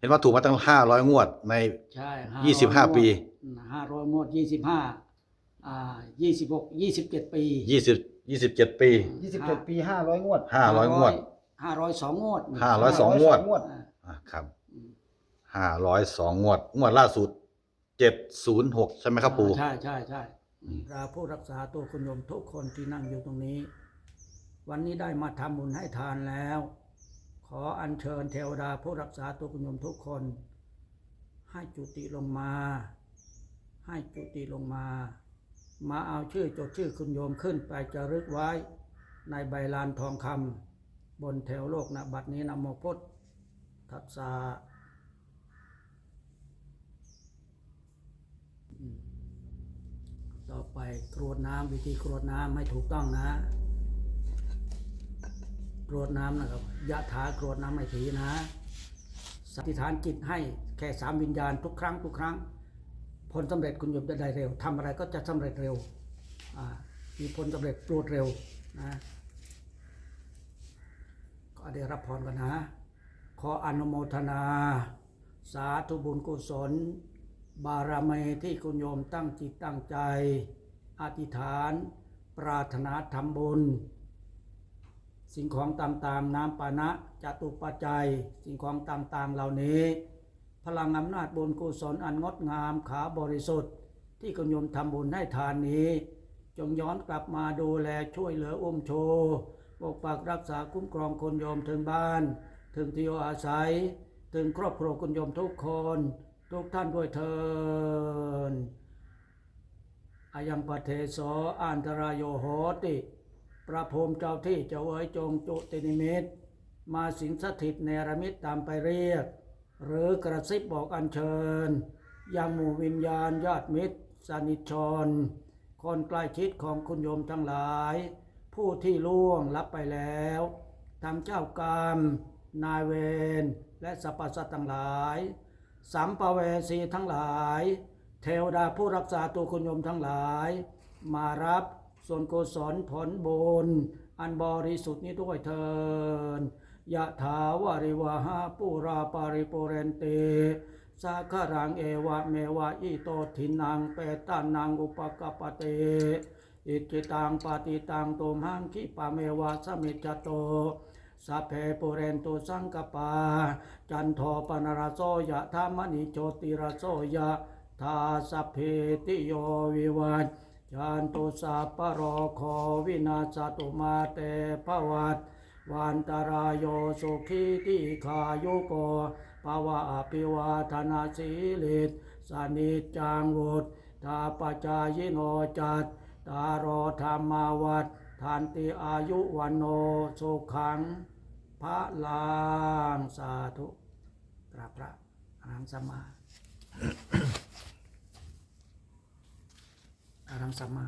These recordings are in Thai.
เห็นว่าถูกมาตั้งห้าร้อยงวดใน ใช่ยี่สิบห้าปี ห้าร้อยงวดยี่สิบห้าอ่ายี่สิบหกยี่สิบเจ็ดปียี่สิบยี่สิบเจ็ดปียี่สิบเจ็ดปีห้าร้อยงวดห้าร้อยงวด ห้าร้อยสองงวดห้าร้อยสอง งวด งวด อ่าอะครับห้าร้อยสองงวด งวดล่าสุดเจ็ดศูนย์หกใช่ไหมครับปู่ ใช่ใช่ใช่เราผู้รักษาตัวคุณโยมทุกคนที่นั่งอยู่ตรงนี้ วันนี้ได้มาทำบุญให้ทานแล้ว ขออัญเชิญเทวดาผู้รักษาตัวคุณโยมทุกคน ให้จุติลงมา ให้จุติลงมา มาเอาชื่อจดชื่อคุณโยมขึ้นไปจะรึกไว้ ในใบลานทองคำบนแถวโลกนะบัดนี้นะโมพุทธัสสะต่อไปกรวดน้ำวิธีกรวดน้ำให้ถูกต้องนะ กรวดน้ำนะครับยะถากรวดน้ำไม่ถีนะสัติฐานจิตให้แค่สามวิญญาณทุกครั้งทุกครั้ง ผลสำเร็จคุณโยมจะได้เร็วทำอะไรก็จะสำเร็จเร็วมีผลสำเร็จรวดเร็วนะก็ได้รับพรกันนะขออนุโมทนา สาธุบุญกุศล บารมีที่คุณโยมตั้งจิตตั้งใจ อธิษฐาน ปรารถนาทำบุญ สิ่งของต่างๆ น้ำปานะจตุปัจจัย สิ่งของต่างๆเหล่านี้ พลังอำนาจบุญกุศลอันงดงามขาบริสุทธิ์ ที่คุณโยมทำบุญให้ทานนี้ จงย้อนกลับมาดูแลช่วยเหลืออุ้มโชปกปักรักษาคุ้มครองคนโยมถึงบ้าน ถึงที่อยู่อาศัย ถึงครอบครัวคุณโยมทุกคน ทุกท่านด้วยเถินอายังปะเทโสอันตรายโยโหติ พระพรหมเจ้าที่เจ้าเอ๋ยจงจุตินิมิต มาสิงสถิตในระมิตตามไปเรียก หรือกระซิบบอกอัญเชิญ ยังหมู่วิญญาณญาติมิตรสนิทชน คนใกล้ชิดของคุณโยมทั้งหลาย ผู้ที่ล่วงลับไปแล้วทั้งเจ้ากรรม นายเวรและสรรพสัตว์ทั้งหลายสัมภเวสีทั้งหลาย เทวดาผู้รักษาตัวคุณโยมทั้งหลาย มารับ ส่วนกุศลผลบุญอันบริสุทธิ์นี้ด้วยเถินยะถาวาริวาหาปุราปาริปุเรนติสาคารังเอวะเมวะอิโตทินังเปตานังอุปกปปเต อิจิตังปฏิตังตุมหังคิปะเมวะสมมิจโตสัพเพปุเรนตุสังกปา จันโทปนรโสยะธามณิโชติรโสยะทาสัพเพติโยวิวั จจันตุสัพพะโรโควินาศตุมาเตภวัตวันตรายโยสุขีติขายุโกภวะอภิวาธนาสีลิตสนิจจังวุฒตาปจายโนจัตตารอธรรมาวัดทานติอายุวันโนสุขังพระลางสาธุกราบพระอรังสมมา อรัง สมมา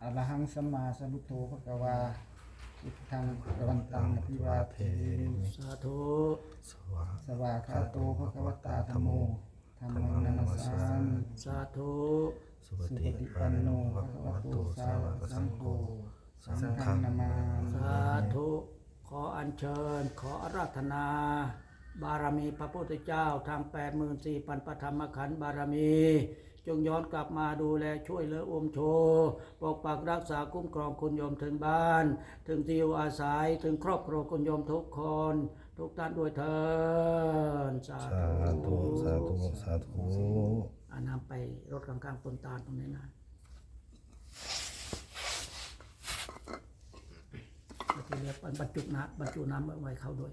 อะระหังสัมมาสัมพุทโธพระกวาอิทังกวันตังอภิวาเทมิสาธุสวากขาโตพระกวตาธรรมโมธรรมังนัมสสามิสาธุสุปฏิปันโนพระกวโตสาวกสังโฆสังฆังนามามิสาธุขออัญเชิญ ขออาราธนา บารมีพระพุทธเจ้าทางแปดหมื่นสี่พันปฐมขันธ์บารมี จงย้อนกลับมาดูแลช่วยเหลืออมโชปกปักรักษาคุ้มครองคุณโยมถึงบ้าน ถึงที่อยู่อาศัยถึงครอบครัวคุณโยมทุกคน ทุกท่านด้วยเถินสาสาธุสาธุสาธุอานำไปรถข้างๆต้นตาลตรงนี้นะแล้วทีเรียกบรรจุน้ำบรรจุน้ำไว้เข้าด้วย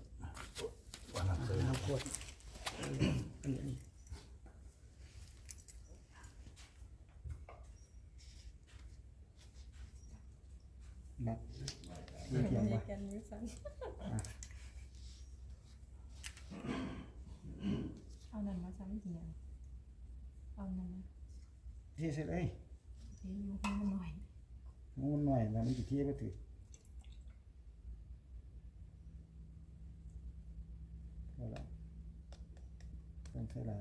น้ำขวดเอออัน นี้บัดที่เทียมมีวะกันนิสันเอานั่นมาซ้ำเหียงเอานั่นนะที่เสร็จเอ้ยเทอยู่ให้มันหน่อยงูหน่อยแล้วมันจะเทียบก็ถือเท่าไหร่เป็นเท่าไหร่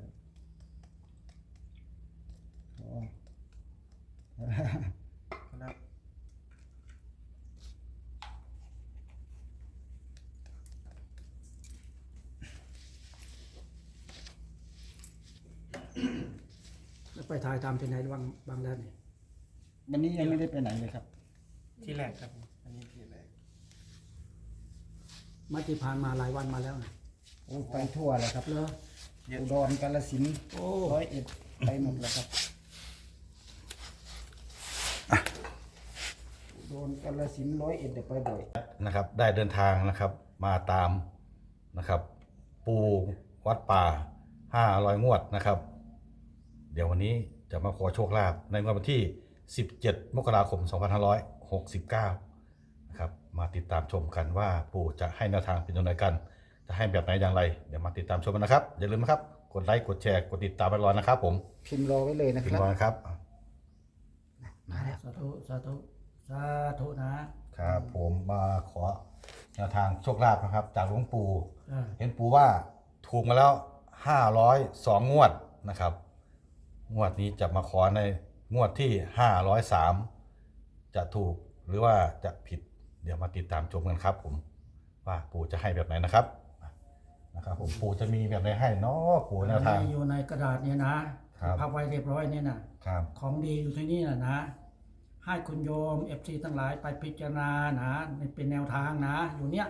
โอ้ครับ ไปถ่ายทำที่ไหนบ้างบางแล้วนี่วันนี้ยังไม่ได้ไปไหนเลยครับ ที่แรกครับผมอันนี้ที่แรกมาที่ผ่านมาหลายวันมาแล้วนะโอ้ไปทั่วเลยครับเหรออุดรกาฬสินธุ์โอ้ร้อยเอ็ดไปหมดแล้วครับอุดรกาฬสินธุ์ร้อยเอ็ดเดี๋ยวไปบ่อย นะครับได้เดินทางนะครับมาตามนะครับ ปูวัดป่าห้าร้อยงวดนะครับ เดี๋ยววันนี้จะมาขอโชคลาภในงวดวันที่ 17 มกราคม 2569 นะครับ มาติดตามชมกันว่าปู่จะให้แนวทางเป็นยังไงกัน จะให้แบบไหนอย่างไร เดี๋ยวมาติดตามชมกันนะครับ อย่าลืมนะครับ กดไลค์ กดแชร์ กดติดตามไปรอนะครับผมพิมพ์รอไว้เลยนะคพิมรัพ์บรอนะครับ มาแล้ว สาธุสาธุสาธุนะครับผมมาขอแนวทางโชคลาภนะครับ จากหลวงปู่ อ่าเห็นปู่ว่าถูกมาแล้ว 502 งวดนะครับ งวดนี้จะมาขอในงวดที่ 503 จะถูกหรือว่าจะผิด เดี๋ยวมาติดตามชมกันครับ ผมว่าปู่จะให้แบบไหนนะครับนะครับ ผมปู่จะมีแบบไหนให้เนาะปู่แนวทาง อยู่ในกระดาษเนี่ยนะครับพับไว้เรียบร้อยเนี่ยนะครับ ของดีอยู่ที่นี่นะนะ ให้คุณโยมเอฟซีทั้งหลายไปพิจารณานะนี่เป็นแนวทางนะ อยู่เนี้ย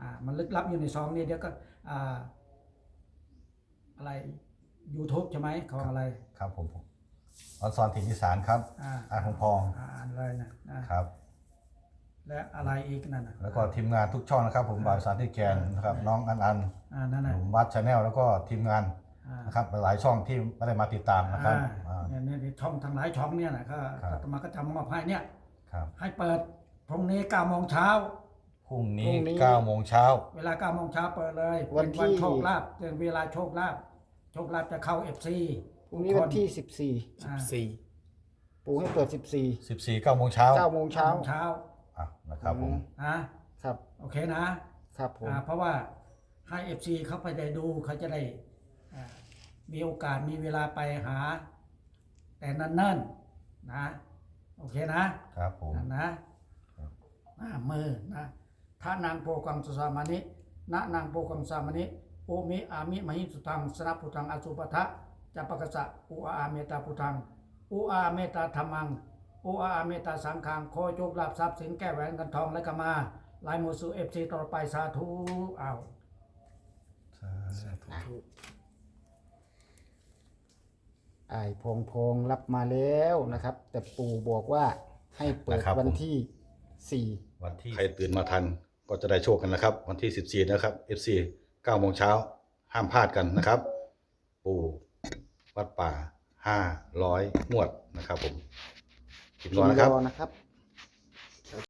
อ่ามันลึกลับอยู่ในซองนี่เดี๋ยวก็อ่าอะไร YouTube ใช่ไหมของอะไร ครับผมออนซอนถิ่นอีสานครับอ่าอาของพองอ่าอะไรนะนะครับ และอะไรอีกนั่นนะแล้วก็ทีมงานทุกช่องนะครับ ผมบ่าวสารที่แกนนะครับ น้องอันอันอ่านั่นนะผมวัดชาแนลแล้วก็ทีมงานอ่านะครับหลายช่องที่ไม่ได้มาติดตามนะครับอ่า อ่าเนี่ยเนี่ยช่องทางหลายช่องเนี่ยนะก็ครับ อาตมาก็จำมอบให้เนี่ย ครับให้เปิดพรุ่งนี้เก้าโมงเช้า พรุ่งนี้พรุ่งนี้ 9โมงเช้า เวลาเก้าโมงเช้าเปิดเลยวันเป็นวันที่โชคลาภเป็นเวลาโชคลาภ โชคลาภจะเข้าเอฟซีพรุ่งนี้วันที่สิบสี่สี่ปู่ให้เปิดสิบสี่14 9โมงเช้าเก้าโมงเช้าเช้าอะนะครับผมนะครับ โอเคนะ ครับผมอ่าเพราะว่าให้เอฟซีเขาไปได้ดูเขาจะได้อ่ามีโอกาสมีเวลาไปหา แต่นั่นๆนนะ โอเคนะครับผมนั่นนะอ่ามือนะท่านางโปกังสุสามานิณนางโปกังสามานิ โอมิอามิมหิสุตังสนับพุทังอสุปทะจัปปกสะอุอาอาเมตาพุทังอุอาเมตตาธรรมังอุอาเมตตาสังขังขอโชคลาภทรัพย์สินแก้แหวนกันทองและก็มาลายมือสู่เอฟซีต่อไปสาธุอ้าวไอ้พงพงรับมาแล้วนะครับ แต่ปู่บอกว่าให้เปิดนะครับวันผมที่สี่ วันที่ ใครตื่นมาทันก็จะได้โชคกันนะครับ วันที่ 14 นะครับ FC ก้าโมงเช้าห้ามพลาดกันนะครับ ปู่วัดป่าห้าร้อยงวดนะครับผมพิมพ์รอนะครับ นะครับ